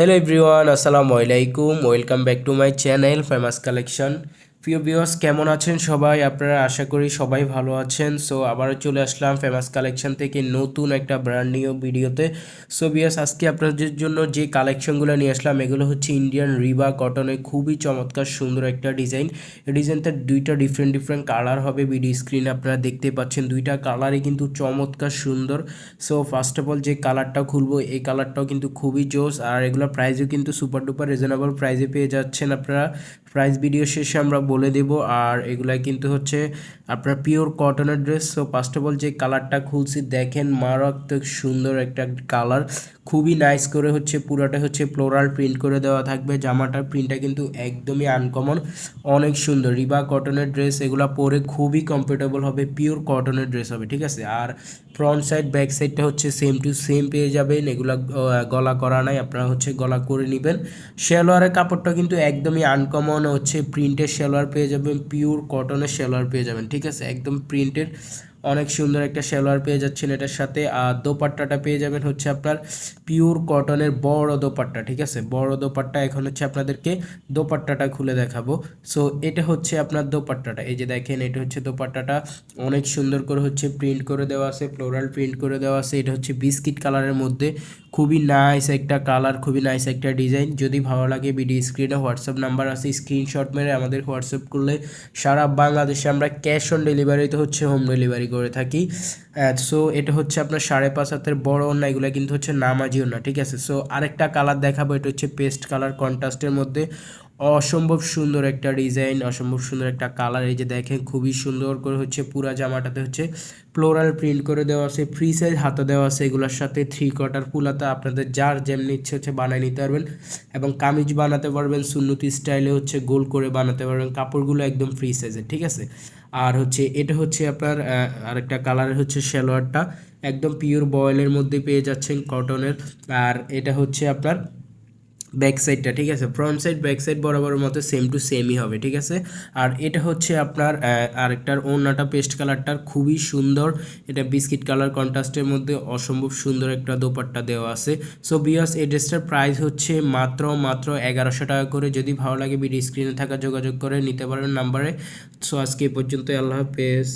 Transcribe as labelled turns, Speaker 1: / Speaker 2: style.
Speaker 1: Hello everyone আসসালামু আলাইকুম welcome back to my channel Famous Collection প্রিয় ভিউয়ার্স কেমন আছেন সবাই? আপনারা আশা করি সবাই ভালো আছেন। সো আবারও চলে আসলাম ফেমাস কালেকশন থেকে নতুন একটা ব্র্যান্ড নিউ ভিডিওতে সো ভিউয়ার্স আজকে আপনাদের জন্য যে কালেকশনগুলো নিয়ে আসলাম, এগুলো হচ্ছে ইন্ডিয়ান রিবা কটনের খুবই চমৎকার সুন্দর একটা ডিজাইন এই ডিজাইনটার দুইটা ডিফারেন্ট ডিফারেন্ট কালার হবে ভিডিও স্ক্রিনে আপনারা দেখতে পাচ্ছেন। দুইটা কালারই কিন্তু চমৎকার সুন্দর। সো ফার্স্ট অফ অল যে কালারটা খুলবো, এই কালারটাও কিন্তু খুবই জোস। আর এগুলো প্রাইসও কিন্তু সুপার ডুপার রিজনেবল প্রাইসে পেয়ে যাচ্ছেন আপনারা। প্রাইস ভিডিও শেষে আমরা বলে দেব, আর এগুলা কিন্তু হচ্ছে আপনার পিওর কটনের dress so first of all যে কালারটা খুলছি, দেখেন মারাত্মক সুন্দর একটা কালার খুবই নাইস করে হচ্ছে পুরোটা হচ্ছে ফ্লোরাল প্রিন্ট করে দেওয়া থাকবে। জামাটার প্রিন্টটা কিন্তু একদমই আনকমন অনেক সুন্দর। রিবা কটনের ড্রেস এগুলো পরে খুবই কমফোর্টেবল হবে। পিওর কটনের ড্রেস হবে, ঠিক আছে? আর ফ্রন্ট সাইড ব্যাক সাইডটা হচ্ছে সেম টু সেম পেয়ে যাবেন। এগুলা গলা করা নাই, আপনারা হচ্ছে গলা করে নেবেন। শেলোয়ারের কাপড়টা কিন্তু একদমই আনকমন হচ্ছে প্রিন্টের সেলোয়ার পেয়ে যাবেন পিওর কটনের সেলোয়ার পেয়ে যাবেন ঠিক আছে? একদম প্রিন্টের অনেক সুন্দর একটা শেলোয়ার পেয়ে যাচ্ছেন এটার সাথে। আর দোপাট্টাটা পেয়ে যাবেন হচ্ছে আপনার পিওর কটনের বড় দোপাট্টা, ঠিক আছে? বড় দোপাট্টা এখন হচ্ছে আপনাদেরকে দোপাট্টাটা খুলে দেখাবো। সো এটা হচ্ছে আপনার দোপাট্টাটা। এই যে দেখেন, এটা হচ্ছে দোপাট্টাটা। অনেক সুন্দর করে হচ্ছে প্রিন্ট করে দেওয়া আছে ফ্লোরাল প্রিন্ট করে দেওয়া আছে। এটা হচ্ছে বিস্কিট কালারের মধ্যে। খুবই নাইস একটা কালার খুবই নাইস একটা ডিজাইন যদি ভালো লাগে ভিডিও স্ক্রিনে হোয়াটসঅ্যাপ নাম্বার আছে স্ক্রিনশট মেরে আমাদের হোয়াটসঅ্যাপ করলে সারা বাংলাদেশে আমরা ক্যাশ অন ডেলিভারিতে হচ্ছে হোম ডেলিভারি করে থাকি। সো এটা হচ্ছে আপনার সাড়ে পাঁচ হাতের বড় ওনা এগুলো কিন্তু হচ্ছে নামাজি ওনা ঠিক আছে? সো আরেকটা কালার দেখাবো, এটা হচ্ছে পেস্ট কালার কন্ট্রাস্টের মধ্যে। অসম্ভব সুন্দর একটা ডিজাইন, অসম্ভব সুন্দর একটা কালার। এই যে দেখেন, খুবই সুন্দর করে হচ্ছে পুরা জামাটাতে হচ্ছে ফ্লোরাল প্রিন্ট করে দেওয়া আছে ফ্রি সাইজ হাতে দেওয়া আছে। এগুলোর সাথে থ্রি কোয়ার্টার ফুলাতে আপনাদের যার যেমনি ইচ্ছে হচ্ছে বানিয়ে নিতে পারবেন এবং কামিজ বানাতে পারবেন, সুন্নতি স্টাইলে হচ্ছে গোল করে বানাতে পারবেন। কাপড়গুলো একদম ফ্রি সাইজের ঠিক আছে? আর হচ্ছে, এটা হচ্ছে আপনার আরেকটা কালারের হচ্ছে সালোয়ারটা। একদম পিওর বয়েলের মধ্যে পেয়ে যাচ্ছেন কটনের আর এটা হচ্ছে আপনার ব্যাক সাইডটা ঠিক আছে? ফ্রন্ট সাইড ব্যাক সাইড বরাবর মতো সেম টু সেমই হবে, ঠিক আছে? আর এটা হচ্ছে আপনার আরেকটার ওড়নাটা পেস্ট কালারটার খুবই সুন্দর। এটা বিস্কিট কালার কন্ট্রাস্টের মধ্যে অসম্ভব সুন্দর একটা দোপাট্টা দেওয়া আছে। সো বিয়াস এই ড্রেসটার প্রাইস হচ্ছে মাত্র মাত্র এগারোশো টাকা করে। যদি ভালো লাগে ভিডিও স্ক্রিনে থাকা যোগাযোগ করে নিতে পারবেন নাম্বারে। সো আজকে এই পর্যন্ত আল্লাহ হাফেজ।